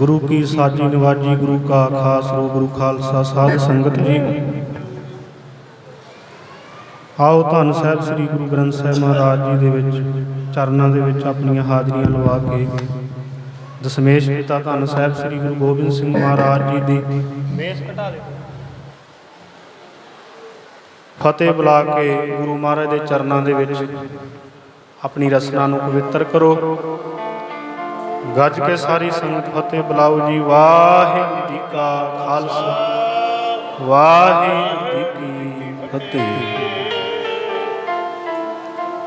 ਗੁਰੂ ਕੀ ਸਾਜੀ ਨਿਵਾਜੀ ਗੁਰੂ ਕਾ ਖਾਸ ਰੋ ਗੁਰੂ ਖਾਲਸਾ ਸਾਧ ਸੰਗਤ ਜੀ। ਆਓ ਧੰਨ ਸਾਹਿਬ ਸ੍ਰੀ ਗੁਰੂ ਗ੍ਰੰਥ ਸਾਹਿਬ ਮਹਾਰਾਜ ਜੀ ਦੇ ਵਿੱਚ ਚਰਨਾਂ ਦੇ ਵਿੱਚ ਆਪਣੀਆਂ ਹਾਜ਼ਰੀਆਂ ਲਵਾ ਕੇ ਦਸ਼ਮੇਸ਼ ਪਿਤਾ ਧੰਨ ਸਾਹਿਬ ਸ੍ਰੀ ਗੁਰੂ ਗੋਬਿੰਦ ਸਿੰਘ ਮਹਾਰਾਜ ਜੀ ਦੀ ਬੇਸ ਘਟਾ ਦੇ ਫਤਿਹ ਬੁਲਾ ਕੇ ਗੁਰੂ ਮਹਾਰਾਜ ਦੇ ਚਰਨਾਂ ਦੇ ਵਿੱਚ ਆਪਣੀ ਰਸਨਾ ਨੂੰ ਪਵਿੱਤਰ ਕਰੋ। ਗੱਜ ਕੇ ਸਾਰੀ ਸੰਗਤ ਫਤਿਹ ਬੁਲਾਓ ਜੀ। ਵਾਹਿਗੁਰੂ ਜੀ ਕਾ ਖਾਲਸਾ। ਵਾਹਿਗੁਰੂ ਜੀ ਕੀ ਫਤਿਹ।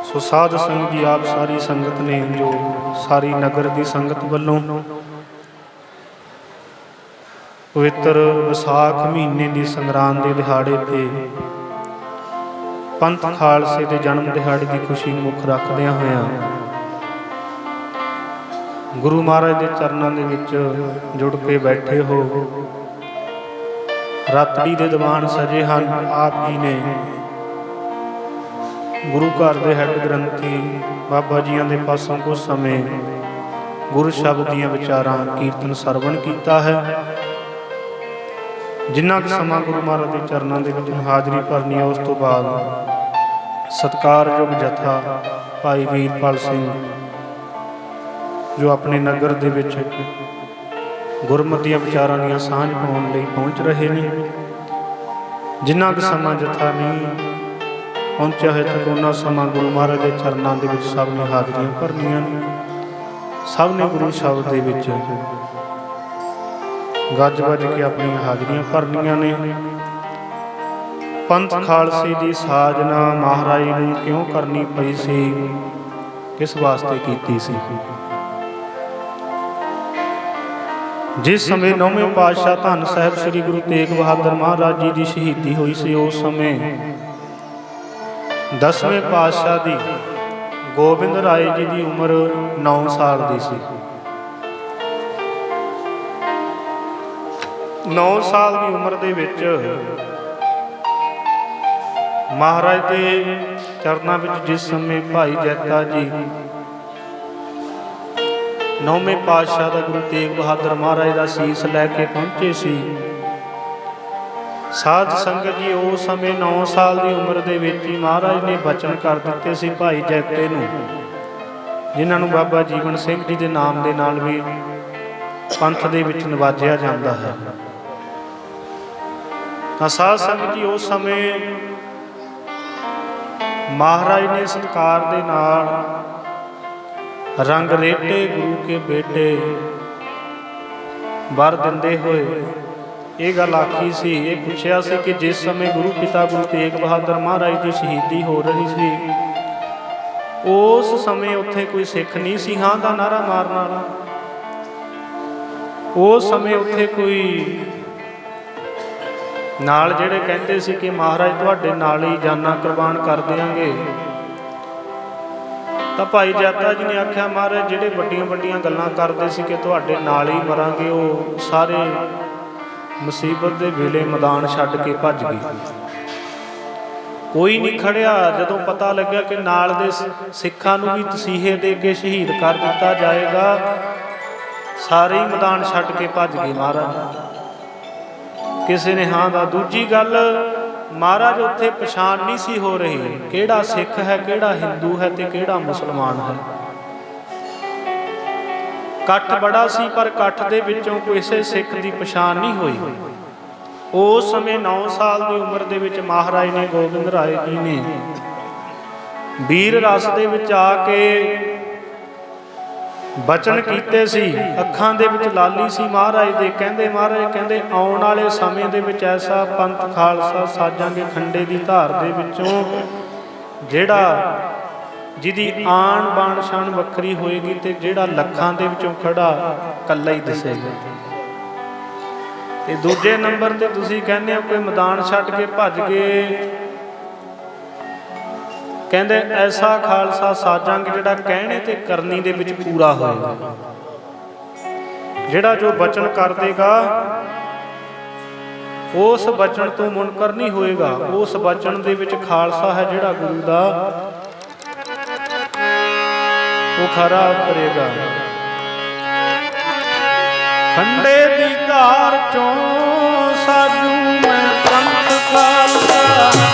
ਸੋ ਸਾਧ ਸੰਗਤ ਜੀ, ਆਪ ਸਾਰੀ ਸੰਗਤ ਨੇ ਜੋ ਸਾਰੀ ਨਗਰ ਦੀ ਸੰਗਤ ਵੱਲੋਂ ਪਵਿੱਤਰ ਵਿਸਾਖ ਮਹੀਨੇ ਦੀ ਸੰਗਰਾਂਦ ਦੇ ਦਿਹਾੜੇ ਤੇ ਪੰਥ ਖਾਲਸੇ ਦੇ ਜਨਮ ਦਿਹਾੜੇ ਦੀ ਖੁਸ਼ੀ ਨੂੰ ਮੁੱਖ ਰੱਖਦਿਆਂ ਹੋਇਆਂ ਗੁਰੂ ਮਹਾਰਾਜ ਦੇ ਚਰਨਾਂ ਦੇ ਵਿੱਚ ਜੁੜ ਕੇ ਬੈਠੇ ਹੋ। ਰਾਤੜੀ ਦੇ ਦੀਵਾਨ ਸਜੇ ਹਨ ਆਪ ਜੀ ਨੇ। ਗੁਰੂ ਘਰ ਦੇ ਹੈੱਡ ਗ੍ਰੰਥੀ ਬਾਬਾ ਜੀਆਂ ਦੇ ਪਾਸੋਂ ਕੁਝ ਸਮੇਂ ਗੁਰੂ ਸ਼ਬਦ ਦੀਆਂ ਵਿਚਾਰਾਂ ਕੀਰਤਨ ਸਰਵਣ ਕੀਤਾ ਹੈ। ਜਿੰਨਾ ਕੁ ਸਮਾਂ ਗੁਰੂ ਮਹਾਰਾਜ ਦੇ ਚਰਨਾਂ ਦੇ ਵਿੱਚ ਹਾਜ਼ਰੀ ਭਰਨੀ ਹੈ, ਉਸ ਤੋਂ ਬਾਅਦ ਸਤਕਾਰਯੋਗ ਜਥਾ ਭਾਈ ਵੀਰਪਾਲ ਸਿੰਘ ਜੋ ਆਪਣੇ ਨਗਰ ਦੇ ਵਿੱਚ ਗੁਰਮਤਿ ਵਿਚਾਰਾਂ ਦੀਆਂ ਸਾਂਝ ਪਾਉਣ ਲਈ ਪਹੁੰਚ ਰਹੇ ਨੇ ਜਿੰਨਾ ਕੁ ਸਮਾਂ ਜਥਾ ਨਹੀਂ ਪਹੁੰਚਿਆ ਹੈ ਤੱਕ ਉਹਨਾਂ ਸਮਾਂ ਗੁਰੂ ਮਹਾਰਾਜ ਦੇ ਚਰਨਾਂ ਦੇ ਵਿੱਚ ਸਭ ਨੇ ਹਾਜ਼ਰੀਆਂ ਭਰਨੀਆਂ ਨੇ। ਸਭ ਨੇ ਗੁਰੂ ਸ਼ਬਦ ਦੇ ਵਿੱਚ ਗੱਜ ਵੱਜ ਕੇ ਆਪਣੀਆਂ ਹਾਜ਼ਰੀਆਂ ਭਰਨੀਆਂ ਨੇ। ਪੰਥ ਖਾਲਸੇ ਦੀ ਸਾਜਨਾ ਮਹਾਰਾਜ ਨੂੰ ਕਿਉਂ ਕਰਨੀ ਪਈ ਸੀ? ਕਿਸ ਵਾਸਤੇ ਕੀਤੀ ਸੀ? ਜਿਸ ਸਮੇਂ ਨੌਵੇਂ ਪਾਤਸ਼ਾਹ ਧੰਨ ਸਾਹਿਬ ਸ੍ਰੀ ਗੁਰੂ ਤੇਗ ਬਹਾਦਰ ਮਹਾਰਾਜ ਜੀ ਦੀ ਸ਼ਹੀਦੀ ਹੋਈ ਸੀ, ਉਸ ਸਮੇਂ ਦਸਵੇਂ ਪਾਤਸ਼ਾਹ ਦੀ ਗੋਬਿੰਦ ਰਾਏ ਜੀ ਦੀ ਉਮਰ 9 ਸਾਲ ਦੀ ਸੀ। 9 ਸਾਲ ਦੀ ਉਮਰ ਦੇ ਵਿੱਚ ਮਹਾਰਾਜ ਦੇ ਚਰਨਾਂ ਵਿੱਚ ਜਿਸ ਸਮੇਂ ਭਾਈ ਜੈਤਾ ਜੀ ਨੌਵੇਂ ਪਾਤਸ਼ਾਹ ਦਾ ਗੁਰੂ ਤੇਗ ਬਹਾਦਰ ਮਹਾਰਾਜ ਦਾ ਸੀਸ ਲੈ ਕੇ ਪਹੁੰਚੇ ਸੀ। ਸਾਧ ਸੰਗਤ ਜੀ ਉਸ ਸਮੇਂ 9 ਸਾਲ ਦੀ ਉਮਰ ਦੇ ਵਿੱਚ ਹੀ ਮਹਾਰਾਜ ਨੇ ਬਚਨ ਕਰ ਦਿੱਤੇ ਸੀ ਭਾਈ ਜੈਤੇ ਨੂੰ, ਜਿਨ੍ਹਾਂ ਨੂੰ ਬਾਬਾ ਜੀਵਨ ਸਿੰਘ ਜੀ ਦੇ ਨਾਮ ਦੇ ਨਾਲ ਵੀ ਪੰਥ ਦੇ ਵਿੱਚ ਨਿਵਾਜਿਆ ਜਾਂਦਾ ਹੈ। ਤਾਂ ਸਾਧ ਸੰਗਤ ਜੀ ਉਸ ਸਮੇਂ ਮਹਾਰਾਜ ਨੇ ਸਤਕਾਰ ਦੇ ਨਾਲ ਰੰਗ ਰੇਟੇ ਗੁਰੂ ਕੇ ਬੇਟੇ। ਵਰ ਦਿੰਦੇ ਹੋਏ ਇਹ ਗੱਲ ਆਖੀ ਸੀ, ਇਹ ਪੁੱਛਿਆ ਸੀ ਕਿ ਜਿਸ ਸਮੇਂ ਗੁਰੂ ਪਿਤਾ ਗੁਰੂ ਤੇਗ ਬਹਾਦਰ ਮਹਾਰਾਜ ਦੀ ਸ਼ਹੀਦੀ ਹੋ ਰਹੀ ਸੀ, ਉਸ ਸਮੇਂ ਉੱਥੇ ਕੋਈ ਸਿੱਖ ਨਹੀਂ ਸੀ, ਹਾਂ ਦਾ ਨਾਰਾ ਮਾਰਨ। ਵਾਲਾ ਉਸ ਸਮੇਂ ਉੱਥੇ ਕੋਈ ਨਾਲ ਜਿਹੜੇ ਕਹਿੰਦੇ ਸੀ ਕਿ ਮਹਾਰਾਜ ਤੁਹਾਡੇ ਨਾਲ ਹੀ ਜਾਨਾਂ ਕੁਰਬਾਨ ਕਰ ਦੇਵਾਂਗੇ ਤਾਂ ਭਾਈ ਜਾਤਾ ਜੀ ਨੇ ਆਖਿਆ, ਮਹਾਰਾਜ, ਜਿਹੜੇ ਵੱਡੀਆਂ ਵੱਡੀਆਂ ਗੱਲਾਂ ਕਰਦੇ ਸੀ ਕਿ ਤੁਹਾਡੇ ਨਾਲ ਹੀ ਮਰਾਂਗੇ, ਉਹ ਸਾਰੇ ਮੁਸੀਬਤ ਦੇ ਵੇਲੇ ਮੈਦਾਨ ਛੱਡ ਕੇ ਭੱਜ ਗਏ ਕੋਈ ਨਹੀਂ ਖੜਿਆ। ਜਦੋਂ ਪਤਾ ਲੱਗਿਆ ਕਿ ਨਾਲ ਦੇ ਸਿੱਖਾਂ ਨੂੰ ਵੀ ਤਸੀਹੇ ਦੇ ਕੇ ਸ਼ਹੀਦ ਕਰ ਦਿੱਤਾ ਜਾਏਗਾ, ਸਾਰੇ ਹੀ ਮੈਦਾਨ ਛੱਡ ਕੇ ਭੱਜ ਗਏ ਮਹਾਰਾਜ। ਕਿਸੇ ਨੇ, ਹਾਂ ਦਾ ਦੂਜੀ ਗੱਲ ਮਹਾਰਾਜ, ਉੱਥੇ ਪਛਾਣ ਨਹੀਂ ਸੀ ਹੋ ਰਹੀ ਕਿਹੜਾ ਸਿੱਖ ਹੈ, ਕਿਹੜਾ ਹਿੰਦੂ ਹੈ ਤੇ ਕਿਹੜਾ ਮੁਸਲਮਾਨ ਹੈ। ਇਕੱਠ ਬੜਾ ਸੀ, ਪਰ ਇਕੱਠ ਦੇ ਵਿੱਚੋਂ ਕਿਸੇ ਸਿੱਖ ਦੀ ਪਛਾਣ ਨਹੀਂ ਹੋਈ। ਉਸ ਸਮੇਂ 9 ਸਾਲ ਦੀ ਉਮਰ ਦੇ ਵਿੱਚ ਮਹਾਰਾਜ ਨੇ ਗੋਬਿੰਦ ਰਾਏ ਜੀ ਨੇ ਵੀਰ ਰਸ ਦੇ ਵਿੱਚ ਆ ਕੇ ਬਚਨ ਕੀਤੇ ਸੀ, ਅੱਖਾਂ ਦੇ ਵਿੱਚ ਲਾਲੀ ਸੀ ਮਹਾਰਾਜ ਦੇ, ਕਹਿੰਦੇ ਮਹਾਰਾਜ, ਕਹਿੰਦੇ ਆਉਣ ਵਾਲੇ ਸਮੇਂ ਦੇ ਵਿੱਚ ਐਸਾ ਪੰਥ ਖਾਲਸਾ ਸਾਜਾਂਗੇ ਖੰਡੇ ਦੀ ਧਾਰ ਦੇ ਵਿੱਚੋਂ, ਜਿਹੜਾ ਜਿਹਦੀ ਆਣ ਬਾਣ ਸ਼ਾਨ ਵੱਖਰੀ ਹੋਏਗੀ ਤੇ ਜਿਹੜਾ ਲੱਖਾਂ ਦੇ ਵਿੱਚੋਂ ਖੜਾ, ਕੱਲਾ ਹੀ ਦਿਸੇਗਾ। ਤੇ ਦੂਜੇ ਨੰਬਰ ਤੇ ਤੁਸੀਂ ਕਹਿੰਦੇ ਹੋ ਕੋਈ ਮੈਦਾਨ ਛੱਡ ਕੇ ਭੱਜ ਗਏ ਕਹਿੰਦੇ ਐਸਾ ਖਾਲਸਾ ਸਾਜਾਂਗੇ ਜਿਹੜਾ ਕਹਿਣੇ ਤੇ ਕਰਨੀ ਦੇ ਵਿੱਚ ਪੂਰਾ ਹੋਏਗਾ। ਜਿਹੜਾ ਜੋ ਬਚਨ ਕਰ ਦੇਗਾ, ਉਸ ਬਚਨ ਤੋਂ ਮੁਨਕਰ ਨਹੀਂ ਹੋਏਗਾ। ਉਸ ਬਚਨ ਦੇ ਵਿੱਚ ਖਾਲਸਾ ਹੈ ਜਿਹੜਾ ਗੁਰੂ ਦਾ, ਉਹ ਖਰਾ ਉਤਰੇਗਾ। ਖੰਡ ਚੋਂ ਸਾਜੂ ਮੈਂ ਪੰਥ ਖਾਲਸਾ।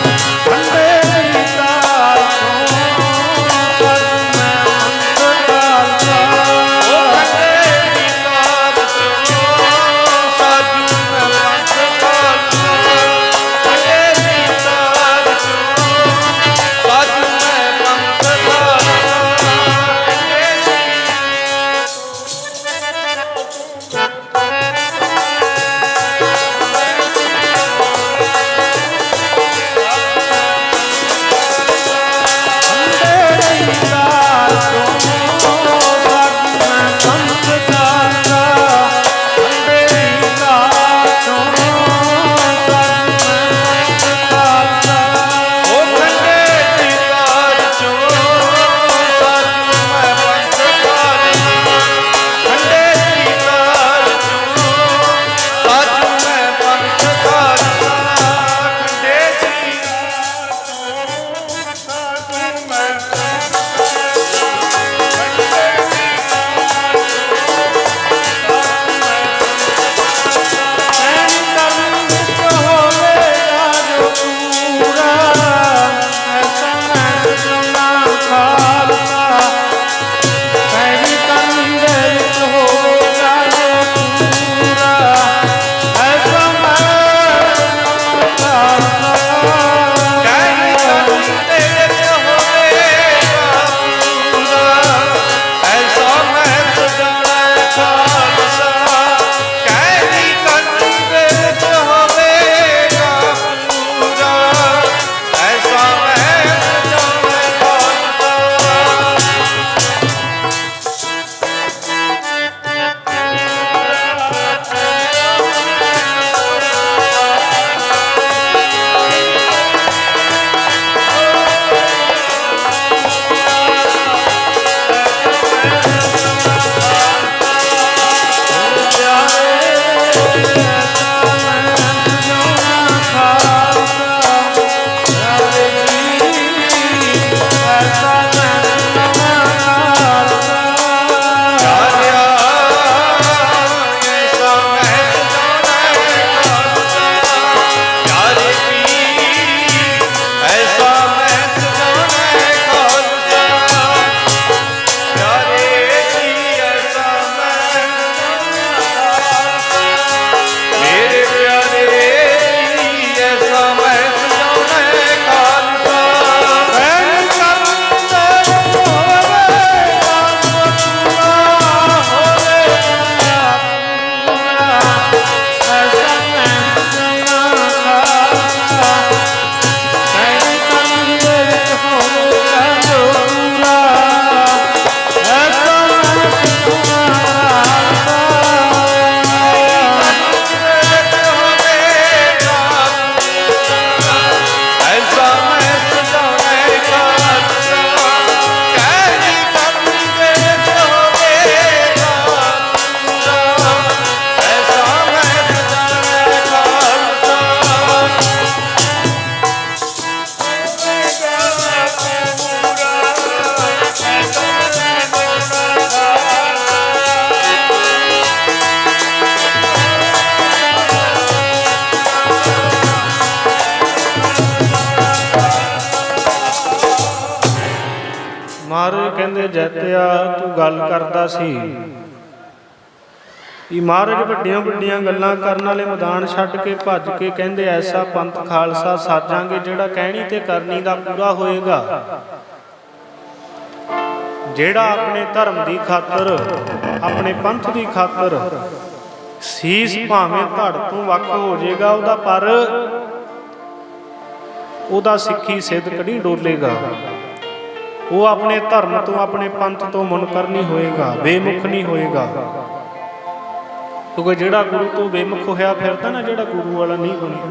ਗੱਲ ਕਰਦਾ ਸੀ। ਇਹ ਮਹਾਰਾਜ ਵੱਡੀਆਂ ਵੱਡੀਆਂ ਗੱਲਾਂ ਕਰਨ ਵਾਲੇ ਮੈਦਾਨ ਛੱਡ ਕੇ ਭੱਜ ਕੇ ਕਹਿੰਦੇ, ਐਸਾ ਪੰਥ ਖਾਲਸਾ ਸਾਜਾਂਗੇ ਜਿਹੜਾ ਕਹਿਣੀ ਤੇ ਕਰਨੀ ਦਾ ਪੂਰਾ ਹੋਏਗਾ। ਜਿਹੜਾ ਆਪਣੇ ਧਰਮ ਦੀ ਖਾਤਰ, ਆਪਣੇ ਪੰਥ ਦੀ ਖਾਤਰ ਸੀਸ ਭਾਵੇਂ ਧੜ ਤੋਂ ਵੱਖ ਹੋ ਜਾਏਗਾ, ਉਹਦਾ ਪਰ ਉਹਦਾ ਸਿੱਖੀ ਸਿੱਧ ਕਦੀ ਡੋਲੇਗਾ। ਉਹ ਆਪਣੇ ਧਰਮ ਤੋਂ, ਆਪਣੇ ਪੰਥ ਤੋਂ ਮੁਨਕਰ ਨਹੀਂ ਹੋਏਗਾ, ਬੇਮੁਖ ਨਹੀਂ ਹੋਏਗਾ। ਕਿਉਂਕਿ ਜਿਹੜਾ ਗੁਰੂ ਤੋਂ ਬੇਮੁਖ ਹੋਇਆ ਫਿਰਦਾ ਨਾ ਜਿਹੜਾ ਗੁਰੂ ਵਾਲਾ ਨਹੀਂ ਬਣਿਆ।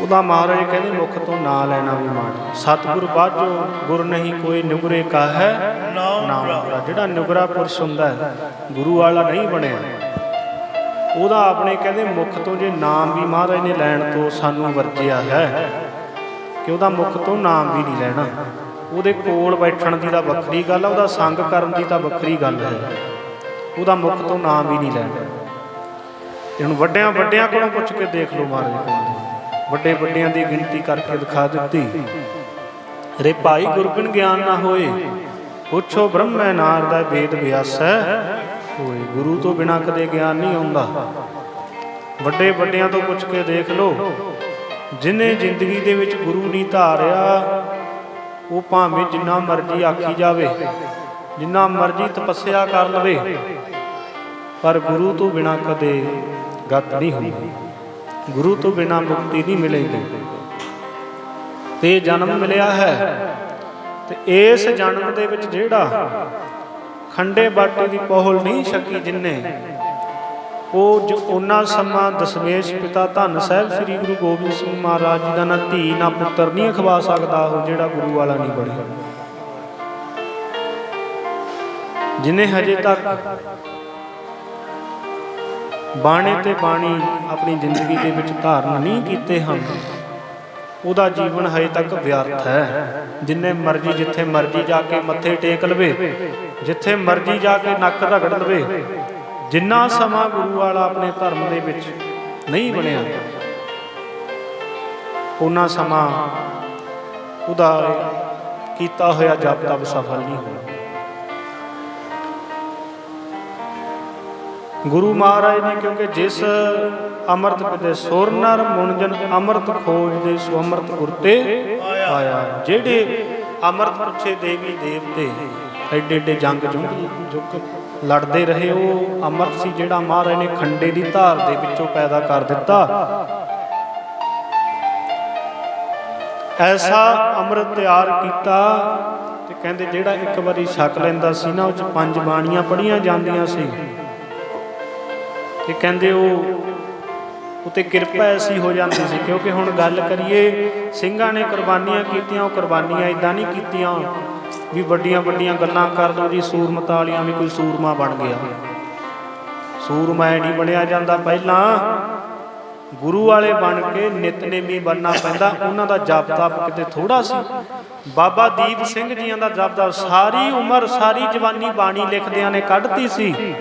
ਉਹਦਾ ਮਹਾਰਾਜ ਕਹਿੰਦੇ, ਮੁਖ ਤੋਂ ਨਾਂ ਲੈਣਾ ਵੀ ਮਾੜਾ। ਸਤਿਗੁਰ ਬਾਝੋ ਗੁਰ ਨਹੀਂ, ਕੋਈ ਨੁਗਰੇ ਕਾ ਹੈ ਨਾਮ ਜਿਹੜਾ ਨੁਗਰਾ ਪੁਰਸ਼ ਹੁੰਦਾ ਹੈ, ਗੁਰੂ ਵਾਲਾ ਨਹੀਂ ਬਣਿਆ। ਉਹਦਾ ਆਪਣੇ ਕਹਿੰਦੇ, ਮੁਖ ਤੋਂ ਜੇ ਨਾਮ ਵੀ ਮਹਾਰਾਜ ਨੇ ਲੈਣ ਤੋਂ ਸਾਨੂੰ ਵਰਜਿਆ ਹੈ ਕਿ ਉਹਦਾ ਮੁਖ ਤੋਂ ਨਾਮ ਵੀ ਨਹੀਂ ਲੈਣਾ। ਉਹਦੇ ਕੋਲ ਬੈਠਣ ਦੀ ਤਾਂ ਵੱਖਰੀ ਗੱਲ ਆ, ਉਹਦਾ ਸੰਗ ਕਰਨ ਦੀ ਤਾਂ ਵੱਖਰੀ ਗੱਲ ਹੈ। ਉਹਦਾ ਮੁੱਖ ਤੋਂ ਨਾਮ ਵੀ ਨਹੀਂ ਲੈਣਾ ਤੇ ਵੱਡਿਆਂ ਵੱਡਿਆਂ ਕੋਲੋਂ ਪੁੱਛ ਕੇ ਦੇਖ ਲਓ ਮਹਾਰਾਜ ਕਹਿੰਦੇ ਵੱਡੇ ਵੱਡਿਆਂ ਦੀ ਗਿਣਤੀ ਕਰਕੇ ਦਿਖਾ ਦਿੱਤੀ। ਰੇ ਭਾਈ ਗੁਰਬਿਨ ਗਿਆਨ ਨਾ ਹੋਏ, ਪੁੱਛੋ ਬ੍ਰਹਮੈ ਨਾਰ ਦਾ ਵੇਦ ਵਿਆਸੈ ਹੋਏ ਗੁਰੂ ਤੋਂ ਬਿਨਾ ਕਦੇ ਗਿਆਨ ਨਹੀਂ ਆਉਂਦਾ। ਵੱਡੇ ਵੱਡਿਆਂ ਤੋਂ ਪੁੱਛ ਕੇ ਦੇਖ ਲਓ, ਜਿਨੇ ਜ਼ਿੰਦਗੀ ਦੇ ਵਿੱਚ ਗੁਰੂ ਨਹੀਂ ਧਾਰਿਆ ਉਹ ਭਾਵੇਂ ਜਿੰਨਾ ਮਰਜ਼ੀ ਆਖੀ ਜਾਵੇ, ਜਿੰਨਾ ਮਰਜ਼ੀ ਤਪੱਸਿਆ ਕਰ ਲਵੇ, ਪਰ ਗੁਰੂ ਤੋਂ ਬਿਨਾ ਕਦੇ ਗਤ ਨਹੀਂ ਹੁੰਦੀ। ਗੁਰੂ ਤੋਂ ਬਿਨਾ ਮੁਕਤੀ ਨਹੀਂ ਮਿਲੇਗੀ। ਤੇ ਜਨਮ ਮਿਲਿਆ ਹੈ ਤੇ ਇਸ ਜਨਮ ਦੇ ਵਿੱਚ ਜਿਹੜਾ ਖੰਡੇ ਬਾਟੇ ਦੀ ਪੋਹਲ ਨਹੀਂ ਛਕੀ ਜਿੰਨੇ ਉਹ ਜੋ ਉਹਨਾਂ ਸਮਾਂ ਦਸ਼ਮੇਸ਼ ਪਿਤਾ ਧੰਨ ਸਾਹਿਬ ਸ੍ਰੀ ਗੁਰੂ ਗੋਬਿੰਦ ਸਿੰਘ ਮਹਾਰਾਜ ਜੀ ਦਾ ਨਾ ਧੀ ਨਾ ਪੁੱਤਰ ਨਹੀਂ ਖਵਾ ਸਕਦਾ ਉਹ ਜਿਹੜਾ ਗੁਰੂ ਵਾਲਾ ਨਹੀਂ ਬਣਿਆ ਜਿਨੇ ਹਜੇ ਤੱਕ ਬਾਣੇ ਤੇ ਬਾਣੀ ਆਪਣੀ ਜ਼ਿੰਦਗੀ ਦੇ ਵਿੱਚ ਧਾਰਨ ਨਹੀਂ ਕੀਤੇ ਹਨ, ਉਹਦਾ ਜੀਵਨ ਹਜੇ ਤੱਕ ਵਿਅਰਥ ਹੈ। ਜਿੰਨੇ ਮਰਜ਼ੀ ਜਿੱਥੇ ਮਰਜ਼ੀ ਜਾ ਕੇ ਮੱਥੇ ਟੇਕ ਲਵੇ, ਜਿੱਥੇ ਮਰਜ਼ੀ ਜਾ ਕੇ ਨੱਕ ਰਗੜ ਲਵੇ ਜਿੰਨਾ ਸਮਾਂ ਗੁਰੂ ਵਾਲਾ ਆਪਣੇ ਧਰਮ ਦੇ ਵਿੱਚ ਨਹੀਂ ਬਣਿਆ ਉਹਨਾਂ ਸਮਾਂ ਉਹਦਾ ਕੀਤਾ ਹੋਇਆ ਜਪ ਤਪ ਸਫਲ ਨਹੀਂ ਹੋਇਆ। ਗੁਰੂ ਮਹਾਰਾਜ ਨੇ ਕਿਉਂਕਿ ਜਿਸ ਅੰਮ੍ਰਿਤ ਪਿਤੇ ਸੁਰਨਰ ਮੁਨਜਨ ਅੰਮ੍ਰਿਤ ਖੋਜ ਦੇ ਸੋ ਅੰਮ੍ਰਿਤ ਗੁਰਤੇ ਆਇਆ, ਜਿਹੜੇ ਅੰਮ੍ਰਿਤ ਪੁੱਛੇ ਦੇਵੀ ਦੇਵਤੇ ਐਡੇ ਐਡੇ ਜੰਗ ਜੁੰਗ ਜੁਗ ਲੜਦੇ ਰਹੇ। ਉਹ ਅੰਮ੍ਰਿਤ ਸੀ ਜਿਹੜਾ ਮਹਾਰਾਜ ਨੇ ਖੰਡੇ ਦੀ ਧਾਰ ਦੇ ਵਿੱਚੋਂ ਪੈਦਾ ਕਰ ਦਿੱਤਾ। ਐਸਾ ਅੰਮ੍ਰਿਤ ਤਿਆਰ ਕੀਤਾ ਤੇ ਕਹਿੰਦੇ ਜਿਹੜਾ ਇੱਕ ਵਾਰੀ ਛਕ ਲੈਂਦਾ ਸੀ ਨਾ, ਉਹ ਚ ਪੰਜ ਬਾਣੀਆਂ ਪੜੀਆਂ ਜਾਂਦੀਆਂ ਸੀ। ਤੇ ਕਹਿੰਦੇ ਉਹ ਉਤੇ ਕਿਰਪਾ ਐਸੀ ਹੋ ਜਾਂਦੀ ਸੀ, ਕਿਉਂਕਿ ਹੁਣ ਗੱਲ ਕਰੀਏ, ਸਿੰਘਾਂ ਨੇ ਕੁਰਬਾਨੀਆਂ ਕੀਤੀਆਂ, ਉਹ ਕੁਰਬਾਨੀਆਂ ਇਦਾਂ ਨਹੀਂ ਕੀਤੀਆਂ। ਵੀ ਵੱਡੀਆਂ ਵੱਡੀਆਂ ਗੱਲਾਂ ਕਰ ਲਓ ਜੀ, ਸੂਰਮਤਾ ਵਾਲੀਆਂ ਵੀ ਕੋਈ ਸੂਰਮਾ ਬਣ ਗਿਆ। ਸੂਰਮਾ ਨਹੀਂ ਬਣਿਆ ਜਾਂਦਾ ਪਹਿਲਾਂ। ਗੁਰੂ ਵਾਲੇ ਬਣ ਕੇ ਨਿਤਨੇਮੀ ਬਣਨਾ ਪੈਂਦਾ। ਉਹਨਾਂ ਦਾ ਜਪ ਤਪ ਕਿਤੇ ਥੋੜਾ ਸੀ। ਬਾਬਾ ਦੀਪ ਸਿੰਘ ਜੀਆਂ ਦਾ ਜਪ ਤਪ ਸਾਰੀ ਉਮਰ, ਸਾਰੀ ਜਵਾਨੀ ਬਾਣੀ ਲਿਖਦਿਆਂ ਨੇ ਕੱਢਤੀ ਸੀ।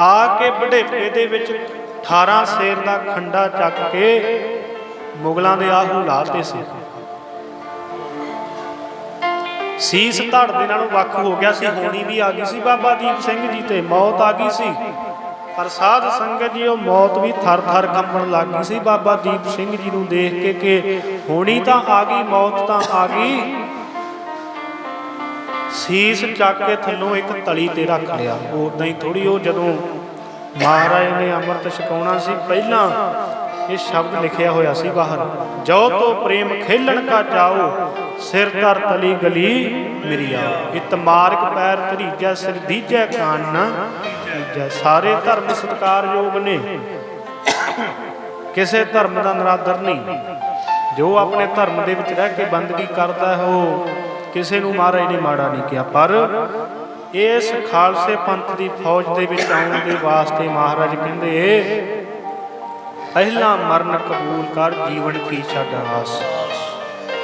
ਆ ਕੇ ਬੁਢੇਪੇ ਦੇ ਵਿੱਚ 18 ਸ਼ੇਰ ਦਾ ਖੰਡਾ ਚੱਕ ਕੇ ਮੁਗਲਾਂ ਦੇ ਆਹੂ ਲਾਤੇ ਸੀ। ਸੀਸ ਧੜ ਦੇ ਨਾਲੋਂ ਵੱਖ ਹੋ ਗਿਆ ਸੀ, ਹੋਣੀ ਵੀ ਆ ਗਈ ਸੀ। ਬਾਬਾ ਦੀਪ ਸਿੰਘ ਜੀ ਤੇ ਮੌਤ ਆ ਗਈ ਸੀ। ਪਰ ਸਾਧ ਸੰਗਤ ਜੀ, ਉਹ ਮੌਤ ਵੀ ਥਰ ਥਰ ਕੰਬਣ ਲੱਗ ਗਈ ਸੀ। ਬਾਬਾ ਦੀਪ ਸਿੰਘ ਜੀ ਨੂੰ ਦੇਖ ਕੇ ਕਿ ਹੋਣੀ ਤਾਂ ਆ ਗਈ, ਮੌਤ ਤਾਂ ਆ ਗਈ। ਸੀਸ ਚੱਕ ਕੇ ਥੱਲੋਂ ਇੱਕ ਤਲੀ ਤੇ ਰੱਖ ਲਿਆ। ਉਦਾਂ ਹੀ ਥੋੜੀ ਉਹ ਜਦੋਂ ਮਹਾਰਾਜ ਨੇ ਅੰਮ੍ਰਿਤ ਛਕਾਉਣਾ ਸੀ, ਪਹਿਲਾਂ ਇਹ ਸ਼ਬਦ ਲਿਖਿਆ ਹੋਇਆ ਸੀ ਬਾਹਰ। ਜੋ ਤੋ ਪ੍ਰੇਮ ਖੇਲਣ ਕਾ ਜਾਓ, ਸਿਰ ਧਰ ਤਲੀ ਗਲੀ ਮੇਰੀ ਇਤ ਮਾਰਗ ਪੈਰ ਧਰੀਜੈ, ਸਿਰ ਦੀਜੈ ਕਾਨ ਨਾ ਸਾਰੇ ਧਰਮ ਸਤਕਾਰਯੋਗ ਨੇ। ਕਿਸੇ ਧਰਮ ਦਾ ਨਰਾਦਰ ਨਹੀਂ। ਜੋ ਆਪਣੇ ਧਰਮ ਦੇ ਵਿੱਚ ਰਹਿ ਕੇ ਬੰਦਗੀ ਕਰਦਾ ਹੈ, ਉਹ ਕਿਸੇ ਨੂੰ ਮਹਾਰਾਜ ਨੇ ਮਾੜਾ ਨਹੀਂ ਕਿਹਾ। ਪਰ ਇਸ ਖਾਲਸੇ ਪੰਥ ਦੀ ਫੌਜ ਦੇ ਵਿੱਚ ਆਉਣ ਦੇ ਵਾਸਤੇ ਮਹਾਰਾਜ ਕਹਿੰਦੇ ਪਹਿਲਾ ਮਰਨ ਕਬੂਲ ਕਰ, ਜੀਵਨ ਕੀ ਛੱਡ ਆਸ।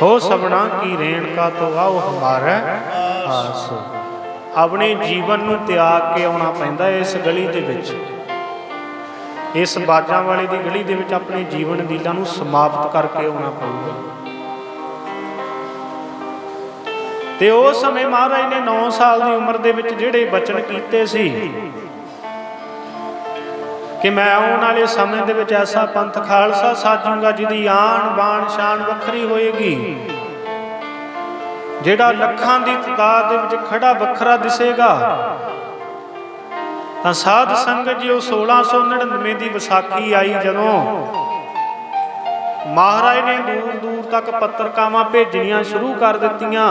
ਹੋ ਸਭਨਾ ਕੀ ਰੇਣ ਕਾ ਤੋ ਆਓ ਹਮਾਰਾ ਆਸ। ਆਪਣੇ ਜੀਵਨ ਨੂੰ ਤਿਆਗ ਕੇ ਆਉਣਾ ਪੈਂਦਾ ਇਸ ਗਲੀ ਦੇ ਵਿੱਚ। ਇਸ ਬਾਜਾਂ ਵਾਲੇ ਦੀ ਗਲੀ ਦੇ ਵਿੱਚ ਆਪਣੇ ਜੀਵਨ ਲੀਲਾ ਨੂੰ ਸਮਾਪਤ ਕਰਕੇ ਆਉਣਾ ਪਊਗਾ। ਤੇ ਉਸ ਸਮੇਂ ਮਹਾਰਾਜ ਨੇ 9 ਸਾਲ ਦੀ ਉਮਰ ਦੇ ਵਿੱਚ ਜਿਹੜੇ ਬਚਨ ਕੀਤੇ ਸੀ ਕਿ ਮੈਂ ਆਉਣ ਵਾਲੇ ਸਮੇਂ ਦੇ ਵਿੱਚ ਐਸਾ ਪੰਥ ਖਾਲਸਾ ਸਾਜੂਗਾ ਜਿਹਦੀ ਆਣ ਬਾਣ ਸ਼ਾਨ ਵੱਖਰੀ ਹੋਏਗੀ। ਜਿਹੜਾ ਲੱਖਾਂ ਦੀ ਤਦਾਦ ਦੇ ਵਿੱਚ ਖੜਾ ਵੱਖਰਾ ਦਿਸੇਗਾ, ਤਾਂ ਸਾਧ ਸੰਗਤ ਜੀ ਉਹ 1699 ਦੀ ਵਿਸਾਖੀ ਆਈ ਜਦੋਂ ਮਹਾਰਾਜ ਨੇ ਦੂਰ ਦੂਰ ਤੱਕ ਪੱਤਰਕਾਵਾਂ ਭੇਜਣੀਆਂ ਸ਼ੁਰੂ ਕਰ ਦਿੱਤੀਆਂ।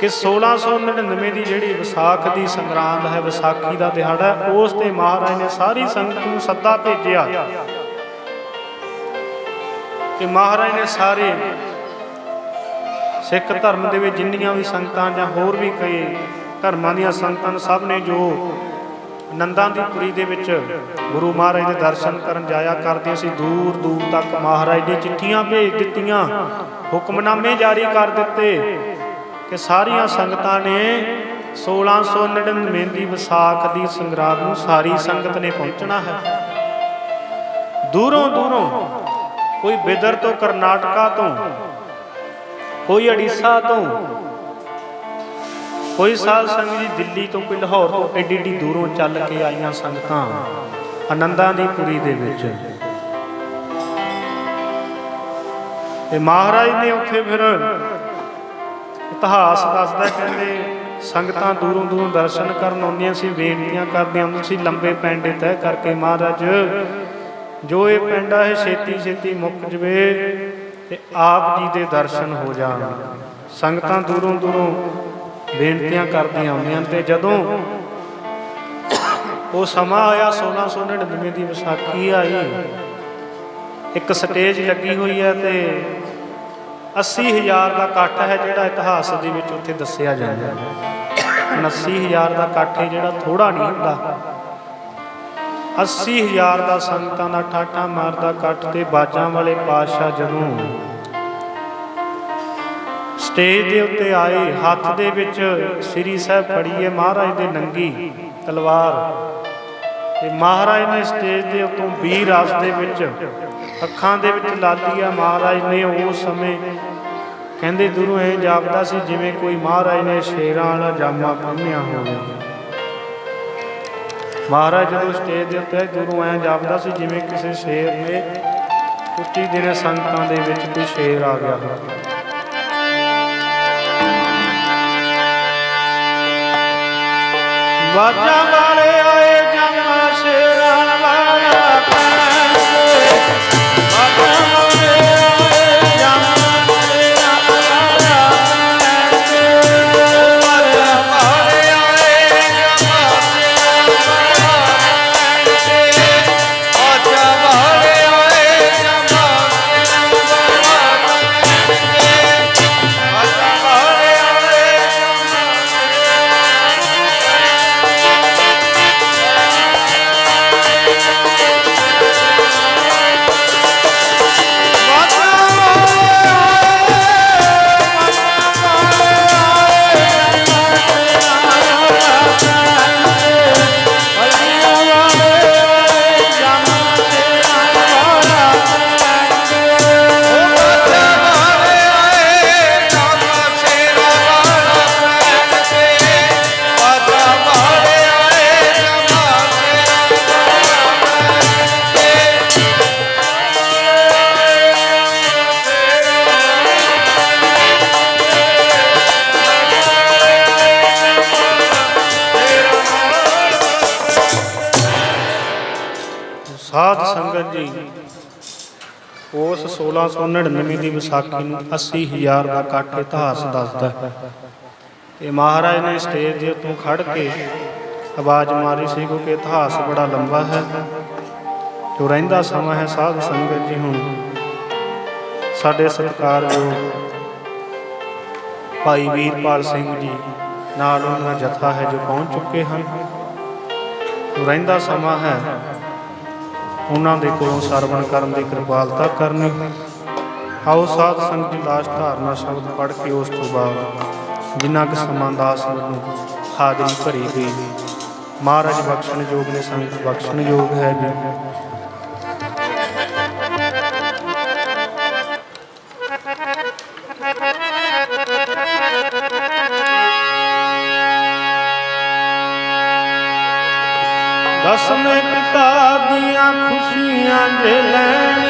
ਕਿ 1699 ਦੀ ਜਿਹੜੀ ਵਿਸਾਖ ਦੀ ਸੰਗਰਾਂਦ ਹੈ, ਵਿਸਾਖੀ ਦਾ ਦਿਹਾੜਾ ਉਸ ਤੇ ਮਹਾਰਾਜ ਨੇ ਸਾਰੀ ਸੰਗਤ ਨੂੰ ਸੱਦਾ ਭੇਜਿਆ। ਕਿ ਮਹਾਰਾਜ ਨੇ ਸਾਰੇ ਸਿੱਖ ਧਰਮ ਦੇ ਵਿੱਚ ਜਿੰਨੀਆਂ ਵੀ ਸੰਗਤਾਂ ਜਾਂ ਹੋਰ ਵੀ ਕਈ ਧਰਮਾਂ ਦੀਆਂ ਸੰਗਤਾਂ ਸਭ ਨੇ ਜੋ ਨੰਦਾਂ ਦੀ ਪੁਰੀ ਦੇ ਵਿੱਚ ਗੁਰੂ ਮਹਾਰਾਜ ਦੇ ਦਰਸ਼ਨ ਕਰਨ ਜਾਇਆ ਕਰਦੀਆਂ ਸੀ ਦੂਰ ਦੂਰ ਤੱਕ ਮਹਾਰਾਜ ਨੇ ਚਿੱਠੀਆਂ ਭੇਜ ਦਿੱਤੀਆਂ, ਹੁਕਮਨਾਮੇ ਜਾਰੀ ਕਰ ਦਿੱਤੇ। ਕਿ ਸਾਰੀਆਂ ਸੰਗਤਾਂ ਨੇ 1699 ਦੀ ਵਿਸਾਖ ਦੀ ਸੰਗਰਾਂਦ ਨੂੰ ਸਾਰੀ ਸੰਗਤ ਨੇ ਪਹੁੰਚਣਾ ਹੈ। ਦੂਰੋਂ ਦੂਰੋਂ ਕੋਈ ਬਿਦਰ ਤੋਂ ਕਰਨਾਟਕਾ ਤੋਂ, ਕੋਈ ਅੜੀਸਾ ਤੋਂ, ਕੋਈ ਸਾਧ ਸੰਗਤ ਜੀ ਦਿੱਲੀ ਤੋਂ, ਕੋਈ ਲਾਹੌਰ ਤੋਂ ਐਡੀ ਐਡੀ ਦੂਰੋਂ ਚੱਲ ਕੇ ਆਈਆਂ ਸੰਗਤਾਂ ਆਨੰਦਾਂ ਦੀ ਪੁਰੀ ਦੇ ਵਿੱਚ। ਤੇ ਮਹਾਰਾਜ ਨੇ ਉੱਥੇ ਫਿਰ ਇਤਿਹਾਸ ਦੱਸਦਾ ਕਹਿੰਦੇ, ਸੰਗਤਾਂ ਦੂਰੋਂ ਦੂਰੋਂ ਦਰਸ਼ਨ ਕਰਨ ਆਉਂਦੀਆਂ ਸੀ, ਬੇਨਤੀਆਂ ਕਰਦੀਆਂ ਹੁੰਦੀਆਂ ਸੀ, ਲੰਬੇ ਪੈਂਡੇ ਤੈਅ ਕਰਕੇ ਮਹਾਰਾਜ, ਜੋ ਇਹ ਪੈਂਡਾ ਹੈ, ਛੇਤੀ ਛੇਤੀ ਮੁੱਕ ਜਵੇ ਤੇ ਆਪ ਜੀ ਦੇ ਦਰਸ਼ਨ ਹੋ ਜਾਣ। ਸੰਗਤਾਂ ਦੂਰੋਂ ਦੂਰੋਂ ਬੇਨਤੀਆਂ ਕਰਦੀਆਂ ਹੁੰਦੀਆਂ ਤੇ ਜਦੋਂ ਉਹ ਸਮਾਂ ਆਇਆ 1699 ਦੀ ਵਿਸਾਖੀ ਆਈ, ਇੱਕ ਸਟੇਜ ਲੱਗੀ ਹੋਈ ਹੈ ਤੇ 80000 ਦਾ ਇਕੱਠ ਹੈ ਜਿਹੜਾ ਇਤਿਹਾਸ ਦੇ ਵਿੱਚ ਉੱਥੇ ਦੱਸਿਆ ਜਾਂਦਾ ਹੈ। 80000 ਦਾ ਇਕੱਠ ਹੈ ਜਿਹੜਾ ਥੋੜਾ ਨਹੀਂ ਹੁੰਦਾ। 80000 ਦਾ ਸੰਗਤਾਂ ਦਾ ਠਾਠਾ ਮਾਰਦਾ ਇਕੱਠ ਤੇ ਬਾਜਾਂ ਵਾਲੇ ਪਾਤਸ਼ਾਹ ਜਦੋਂ ਸਟੇਜ ਦੇ ਉੱਤੇ ਆਏ, ਹੱਥ ਦੇ ਵਿੱਚ ਸ੍ਰੀ ਸਾਹਿਬ ਫੜੀ ਮਹਾਰਾਜ ਦੇ ਨੰਗੀ ਤਲਵਾਰ ਤੇ ਮਹਾਰਾਜ ਨੇ ਸਟੇਜ ਦੇ ਉੱਤੋਂ 20 ਰਸ ਦੇ ਵਿੱਚ ਅੱਖਾਂ ਦੇ ਵਿੱਚ ਲਾਲੀ ਮਹਾਰਾਜ ਨੇ ਉਸ ਸਮੇਂ ਕਹਿੰਦੇ, ਦੂਰੋਂ ਇਹ ਜਾਪਦਾ ਸੀ ਜਿਵੇਂ ਕੋਈ ਮਹਾਰਾਜ ਨੇ ਸ਼ੇਰਾਂ ਵਾਲਾ ਜਾਮਾ ਪਹਿਨਿਆ ਹੋਵੇ। ਮਹਾਰਾਜ ਜਦੋਂ ਸਟੇਜ ਦੇ ਉੱਤੇ ਗੁਰੂ ਦੂਰੋਂ ਐ ਜਾਪਦਾ ਸੀ ਜਿਵੇਂ ਕਿਸੇ ਸ਼ੇਰ ਨੇ ਉੱਚੀ ਦਿਨੇ ਸੰਗਤਾਂ ਦੇ ਵਿੱਚ ਕੋਈ ਸ਼ੇਰ ਆ ਗਿਆ ਹੋਵੇ। ਬਾਜਾਂ 1499 ਦੀ ਵਿਸਾਖੀ ਨੂੰ 80000 ਦਾ ਇਕੱਠ ਇਤਿਹਾਸ ਦੱਸਦਾ ਹੈ। ਤੇ ਮਹਾਰਾਜ ਨੇ ਸਟੇਜ ਦੇ ਉੱਤੋਂ ਖੜ ਕੇ ਆਵਾਜ਼ ਮਾਰੀ ਸੀ ਕਿਉਂਕਿ ਇਤਿਹਾਸ ਬੜਾ ਲੰਬਾ ਹੈ, ਜੋ ਰਹਿੰਦਾ ਸਮਾਂ ਹੈ ਸਾਧ ਸੰਗਤ ਜੀ ਹੁਣ। ਸਾਡੇ ਸਤਿਕਾਰਯੋਗ ਭਾਈ ਵੀਰਪਾਲ ਸਿੰਘ ਜੀ, ਨਾਲ ਉਹਨਾਂ ਦਾ ਜਥਾ ਹੈ ਜੋ ਪਹੁੰਚ ਚੁੱਕੇ ਹਨ। ਰਹਿੰਦਾ ਸਮਾਂ ਹੈ, ਉਹਨਾਂ ਦੇ ਕੋਲੋਂ ਸਰਵਣ ਕਰਨ ਦੀ ਕਿਰਪਾਲਤਾ ਕਰਨੀ ਆਓ ਸਾਧ ਸੰਗਤ ਦੀ ਲਾਸ਼ ਧਾਰਨਾ ਸ਼ਬਦ ਪੜ੍ਹ ਕੇ ਉਸ ਤੋਂ ਬਾਅਦ ਜਿੰਨਾ ਕੁ ਸਮਾਂ ਦਾਸ ਨੂੰ ਹਾਜ਼ਰੀ ਭਰੀ ਗਈ ਮਹਾਰਾਜ ਬਖਸ਼ਣ ਯੋਗ ਨੇ ਸੰਗਤ ਬਖਸ਼ਣ ਯੋਗ ਹੈ ਜੀ। ਦਸਵੇਂ ਪਿਤਾ ਦੀਆਂ ਖੁਸ਼ੀਆਂ ਜੇ ਲੈਣੀਆਂ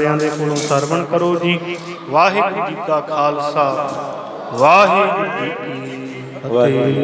ਗੁਰਮੁਖ ਦੇ ਕੋਲੋਂ ਸਰਵਣ ਕਰੋ ਜੀ। ਵਾਹਿਗੁਰੂ ਜੀ ਕਾ ਖਾਲਸਾ। ਵਾਹਿਗੁਰੂ ਜੀ ਕੀ ਫਤਿਹ।